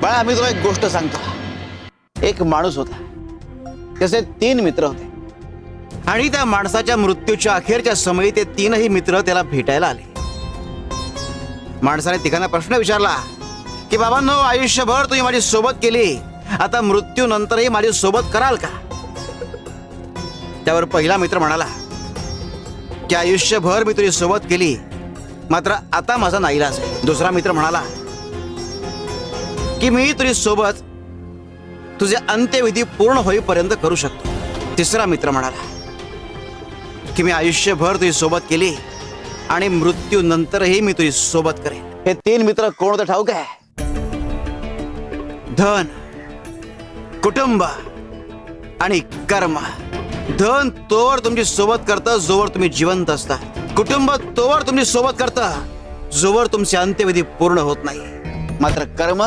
बाळा आम्ही तुला एक गोष्ट सांगतो. एक माणूस होता. त्याचे तीन मित्र होते. आणि त्या माणसाच्या मृत्यूच्या अखेरच्या समयी ते तीनही मित्र त्याला भेटायला आले. माणसाने तिघांना प्रश्न विचारला की बाबांनो आयुष्यभर तुम्ही माझी सोबत केली. आता मृत्यूनंतरही माझी सोबत कराल का? त्यावर पहिला मित्र म्हणाला की आयुष्यभर मी तुझी सोबत केली. मात्र आता माझा नाईलाज दुसरा मित्र म्हणाला की मी तुझी सोबत तुझे अंत्यविधी पूर्ण होईपर्यंत करू शकतो. तिसरा मित्र म्हणाला की मी आयुष्यभर तुझी सोबत केली आणि मृत्यूनंतरही मी तुझी सोबत करेन. हे तीन मित्र कोण ठाऊक आहे? धन कुटुंब आणि कर्म. धन तोवर तुमची सोबत करतं जोवर तुम्ही जिवंत असता. कुटुंब तोवर तुमची सोबत करता जोवर तुमचे अंत्यविधी पूर्ण होत नाही. मात्र कर्म